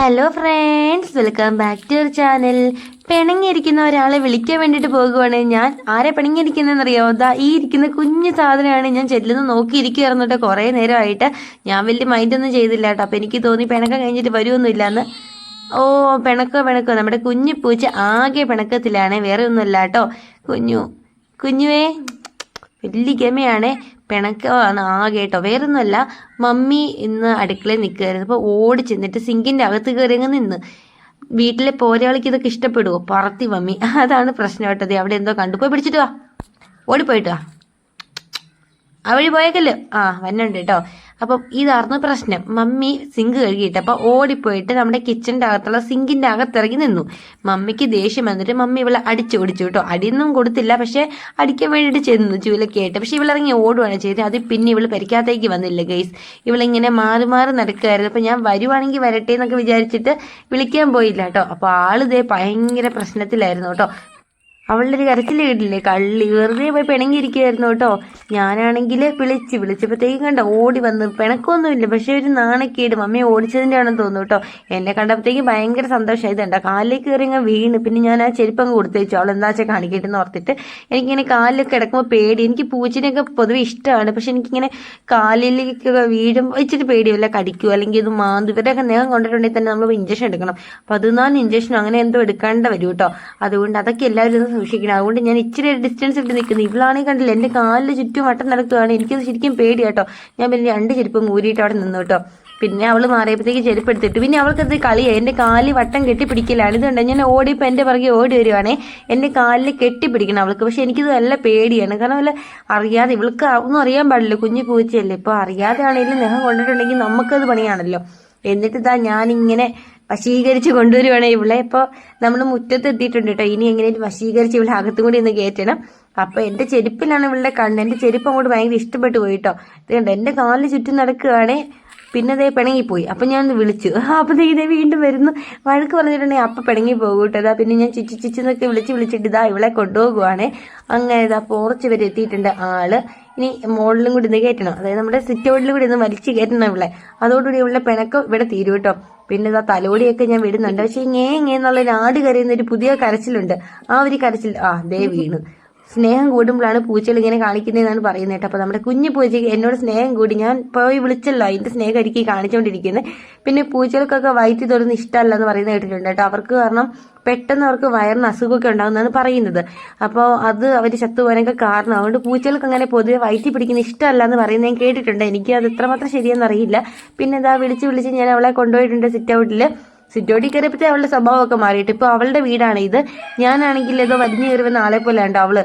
Hello friends welcome back to your channel പിണങ്ങിയിരിക്കുന്ന ഒരാളെ വിളിക്കാൻ വേണ്ടിയിട്ട് പോകുവാണ്. ഞാൻ ആരെ പിണങ്ങിയിരിക്കുന്നതെന്ന് അറിയാമോ ദാ ഈ ഇരിക്കുന്ന കുഞ്ഞു സാധനമാണ് ഞാൻ ചെല്ലുന്ന നോക്കിയിരിക്കുകയായിരുന്നു കേട്ടോ. കുറേ നേരമായിട്ട്. ഞാൻ വലിയ മൈൻഡൊന്നും ചെയ്തില്ല കേട്ടോ. അപ്പോൾ എനിക്ക് തോന്നി പിണക്കം കഴിഞ്ഞിട്ട് വരുമൊന്നുമില്ല എന്ന് ഓ പിണക്കോ പിണക്കോ. നമ്മുടെ കുഞ്ഞു പൂച്ച ആകെ പിണക്കത്തിലാണ്. വേറെ ഒന്നുമില്ല കേട്ടോ. കുഞ്ഞു കുഞ്ഞുവേ. വലിയ ഗമയാണ്. പിണക്കമാണ് ആകെ കേട്ടോ വേറൊന്നുമല്ല മമ്മി ഇന്ന് അടുക്കളയിൽ നിൽക്കുകയായിരുന്നു. അപ്പോൾ ഓടി ചെന്നിട്ട് സിങ്കിന്റെ അകത്ത് കയറി അങ്ങ് നിന്ന്. വീട്ടിലെ പോരാളിക്ക് ഇതൊക്കെ ഇഷ്ടപ്പെടുവോ? പറത്തി മമ്മി. അതാണ് പ്രശ്നം കേട്ടത് അവിടെ എന്തോ കണ്ടു. പോയി പിടിച്ചിട്ട് വാ. ഓടിപ്പോയിട്ട് വാ. പോയേക്കല്ലോ? ആ വന്നുണ്ട് കേട്ടോ. അപ്പം ഇതായിരുന്നു പ്രശ്നം. മമ്മി സിങ്ക് കഴുകിയിട്ട് അപ്പം ഓടിപ്പോയിട്ട് നമ്മുടെ കിച്ചണിന്റെ അകത്തുള്ള സിങ്കിന്റെ അകത്തിറങ്ങി നിന്നു. മമ്മിക്ക് ദേഷ്യം വന്നിട്ട് മമ്മി ഇവളെ അടിച്ചു ഓടിച്ചു കേട്ടോ. അടിയൊന്നും കൊടുത്തില്ല പക്ഷേ അടിക്കാൻ വേണ്ടിയിട്ട് ചെന്നു ചൂലൊക്കെ ആയിട്ട്. പക്ഷേ ഇവളിറങ്ങി ഓടുകയാണ് ചെയ്തത്. അത് പിന്നെ ഇവൾ പരിക്കാത്തേക്ക് വന്നില്ല ഗൈസ് ഇവളിങ്ങനെ മാറി മാറി നടക്കുകയായിരുന്നു. അപ്പം ഞാൻ വരുവാണെങ്കിൽ വരട്ടെ എന്നൊക്കെ വിചാരിച്ചിട്ട് വിളിക്കാൻ പോയില്ല കേട്ടോ. അപ്പോൾ ആളിതേ ഭയങ്കര പ്രശ്നത്തിലായിരുന്നു കേട്ടോ. അവളുടെ ഒരു കരച്ചിൽ കേട്ടില്ലേ? കള്ളി. വെറുതെ പോയി പിണങ്ങിയിരിക്കുമായിരുന്നു കേട്ടോ. ഞാനാണെങ്കിൽ വിളിച്ച് വിളിച്ചപ്പോഴത്തേക്കും കണ്ട ഓടി വന്ന് പിണക്കൊന്നുമില്ല പക്ഷെ ഒരു നാണക്കേട് മമ്മി ഓടിച്ചതിന്റെ ആണെന്ന് തോന്നുന്നു കേട്ടോ. എന്നെ കണ്ടപ്പോഴത്തേക്കും ഭയങ്കര സന്തോഷമായി. ഇതുണ്ട് കാലിലേക്ക് കയറി അങ്ങ് വീണ്. പിന്നെ ഞാൻ ആ ചെരുപ്പങ്ങ് കൊടുത്തേച്ചു. അവൾ എന്താ വെച്ചാൽ കാണിക്കട്ടെന്ന് ഓർത്തിട്ട് എനിക്കിങ്ങനെ കാലിലൊക്കെ കിടക്കുമ്പോൾ പേടി. എനിക്ക് പൂച്ചിനെയൊക്കെ പൊതുവെ ഇഷ്ടമാണ്. പക്ഷെ എനിക്കിങ്ങനെ കാലിലേക്കൊക്കെ വീഴുമ്പോൾ ഇച്ചിരി പേടിയല്ല കടിക്കുമോ അല്ലെങ്കിൽ ഇത് മാന്തു ഇവരൊക്കെ നേഹം കൊണ്ടിട്ടുണ്ടെങ്കിൽ തന്നെ നമ്മൾ ഇഞ്ചക്ഷൻ എടുക്കണം. പതിനാല് ഇഞ്ചക്ഷൻ അങ്ങനെ എന്തോ എടുക്കേണ്ട വരും കേട്ടോ. അതുകൊണ്ട് അതൊക്കെ എല്ലാവരും സൂക്ഷിക്കണം. അതുകൊണ്ട് ഞാൻ ഇച്ചിരി ഡിസ്റ്റൻസ് ഇട്ട് നിൽക്കുന്നു ഇവളാണെങ്കിൽ കണ്ടില്ല? എന്റെ കാലിൽ ചുറ്റും വട്ടം നടക്കുകയാണ്. എനിക്കത് ശരിക്കും പേടി കേട്ടോ ഞാൻ പിന്നെ രണ്ട് ചെരുപ്പും കൂരിയിട്ട് അവിടെ നിന്നു കേട്ടോ. പിന്നെ അവൾ മാറിയപ്പോഴത്തേക്ക് ചെരുപ്പ് എടുത്തിട്ട്. പിന്നെ അവൾക്കത് കളിയായി. എന്റെ കാലിൽ വട്ടം കെട്ടി പിടിക്കലാണ് ഇതുണ്ട് ഞാൻ ഓടിയപ്പോൾ എന്റെ പുറകെ ഓടി വരുവാണേ. എന്റെ കാലിൽ കെട്ടിപ്പിടിക്കണം അവൾക്ക്. പക്ഷെ എനിക്കിത് നല്ല പേടിയാണ്. കാരണം വല്ല അറിയാതെ ഇവൾക്ക് ഒന്നും അറിയാൻ പാടില്ല. കുഞ്ഞു പൂച്ചയല്ലേ. ഇപ്പോൾ അറിയാതെ ആണെങ്കിലും നെഹം കൊണ്ടിട്ടുണ്ടെങ്കിൽ നമുക്കത് പണിയാണല്ലോ. എന്നിട്ട് ഇതാ ഞാനിങ്ങനെ വശീകരിച്ച് കൊണ്ടുവരുവാണ് ഇവിടെ ഇപ്പോൾ നമ്മൾ മുറ്റത്ത് എത്തിയിട്ടുണ്ട് കേട്ടോ ഇനി എങ്ങനെയും വശീകരിച്ച് ഇവിടെ അകത്തും കൂടി ഒന്ന് കയറ്റണം. അപ്പോൾ എന്റെ ചെരുപ്പിലാണ് ഇവളുടെ കണ്ണ്. എന്റെ ചെരുപ്പ് അങ്ങോട്ട് ഭയങ്കര ഇഷ്ടപ്പെട്ടു പോയിട്ടോ ഇത് കണ്ടോ? എന്റെ കാലിന് ചുറ്റും നടക്കുകയാണേ. പിന്നെ അതേ പിണങ്ങിപ്പോയി. അപ്പം ഞാൻ വിളിച്ചു. അപ്പോഴത്തേക്ക് ഇതേ വീണ്ടും വരുന്നു. വഴക്ക് പറഞ്ഞിട്ടുണ്ടെങ്കിൽ അപ്പം പിണങ്ങി പോകും കേട്ടോ പിന്നെ ഞാൻ ചിച്ചി ചിച്ചെന്നൊക്കെ വിളിച്ച് വിളിച്ചിട്ട് ഇതാ ഇവളെ കൊണ്ടുപോകുവാണേ. അങ്ങനെ ഇതാ പോർച്ച് വരെ എത്തിയിട്ടുണ്ട് ആൾ. ഇനി മുകളിലും കൂടി ഇന്ന് കയറ്റണം. അതായത് നമ്മുടെ സിറ്റ് ഔട്ടിലും കൂടി ഇന്ന് വലിച്ച് കയറ്റണം ഇവിടെ അതോടുകൂടി ഇവളുടെ പിണക്കം ഇവിടെ തീരും കേട്ടോ. പിന്നെ ഇതാ തലോടിയൊക്കെ ഞാൻ വിടുന്നുണ്ട്. പക്ഷേ ഇങ്ങേ ഇങ്ങേ ഒരു ആട് കരയുന്ന ഒരു പുതിയ കരച്ചിലുണ്ട്. ആ ഒരു കരച്ചിൽ ആ ദേ വീണു. സ്നേഹം കൂടുമ്പോഴാണ് പൂച്ചകൾ ഇങ്ങനെ കാണിക്കുന്നതെന്നാണ് പറയുന്നത് കേട്ടോ. നമ്മുടെ കുഞ്ഞു പൂച്ചയ്ക്ക് എന്നോട് സ്നേഹം കൂടി. ഞാൻ പോയി വിളിച്ചല്ലോ അതിന്റെ സ്നേഹം എനിക്ക് കാണിച്ചുകൊണ്ടിരിക്കുന്നത് പിന്നെ പൂച്ചകൾക്കൊക്കെ വയറ്റി തുറന്ന് ഇഷ്ടമല്ല എന്ന് പറയുന്നത് കേട്ടിട്ടുണ്ട് കേട്ടോ. അവർക്ക് കാരണം പെട്ടെന്ന് അവർക്ക് വയറിന് അസുഖമൊക്കെ ഉണ്ടാകുന്നതാണ് പറയുന്നത്. അപ്പോൾ അത് അവർ ചത്തുപോകാനൊക്കെ കാരണം. അതുകൊണ്ട് പൂച്ചകൾക്ക് അങ്ങനെ പൊതുവെ വയറ്റി പിടിക്കുന്ന ഇഷ്ടമല്ല എന്ന് പറയുന്നത് ഞാൻ കേട്ടിട്ടുണ്ട്. എനിക്ക് അത് എത്രമാത്രം ശരിയെന്ന് അറിയില്ല. പിന്നെ ഇതാ വിളിച്ച് വിളിച്ച് ഞാൻ അവളെ കൊണ്ടുപോയിട്ടുണ്ട് സിറ്റ് ഔട്ടിൽ സിറ്റോട്ടിൽ കയറിയപ്പോഴത്തെ അവളുടെ സ്വഭാവമൊക്കെ മാറിയിട്ട്. ഇപ്പോൾ അവളുടെ വീടാണ് ഇത്. ഞാനാണെങ്കിൽ ഏതോ വലിഞ്ഞു കയറി വന്ന ആളെ പോലെ ഉണ്ടോ അവൾ.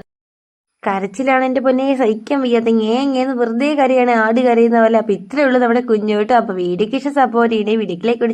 കരച്ചിലാണ് എന്റെ പൊന്നെ സഹിക്കാൻ വയ്യാത്ത ഏങ്ങേന്ന് വെറുതെ കരയാണ് ആട് കരയുന്ന പോലെ. അപ്പൊ ഇത്രയേ ഉള്ളൂ നമ്മുടെ കുഞ്ഞോട്ട് അപ്പൊ വീഡിയോക്ക് ഇഷ്ടം സപ്പോർട്ട് ചെയ്യണേ വീഡിയോക്കിലേക്ക്